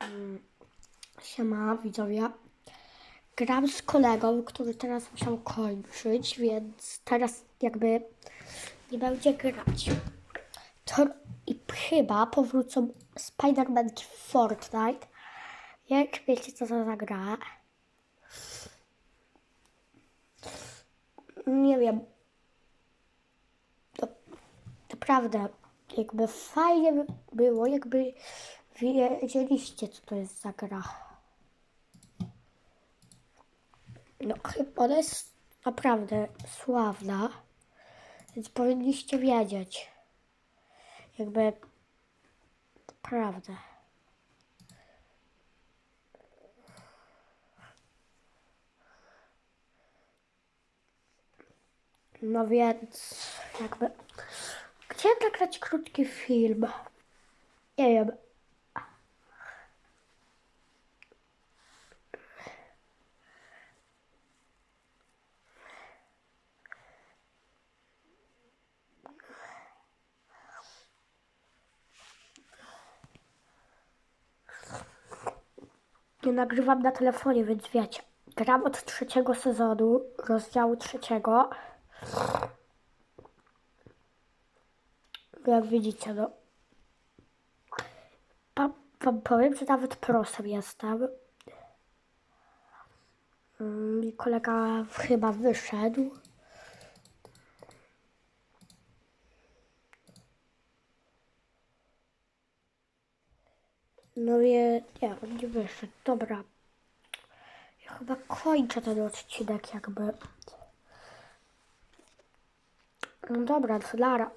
Mm, Siema widzowie. Gram z kolegą, który teraz musiał kończyć, więc teraz jakby nie będzie grać. To i chyba powrócą Spider-Man Fortnite. Jak wiecie co to za gra? Nie wiem. To, naprawdę, jakby fajnie by było, jakby wiedzieliście, co to jest za gra. No, chyba ona jest naprawdę sławna, więc powinniście wiedzieć. Jakby, naprawdę. No więc, jakby, chciałem nagrać krótki film. Nie wiem. Nie nagrywam na telefonie, więc wiecie. Gram od trzeciego sezonu, rozdziału trzeciego. Jak widzicie, no. Wam, wam powiem, że nawet prosem jestem. Mm, I kolega chyba wyszedł. No nie, nie, on nie wyszedł. Dobra. Ja chyba kończę ten odcinek jakby. No dobra, to nara.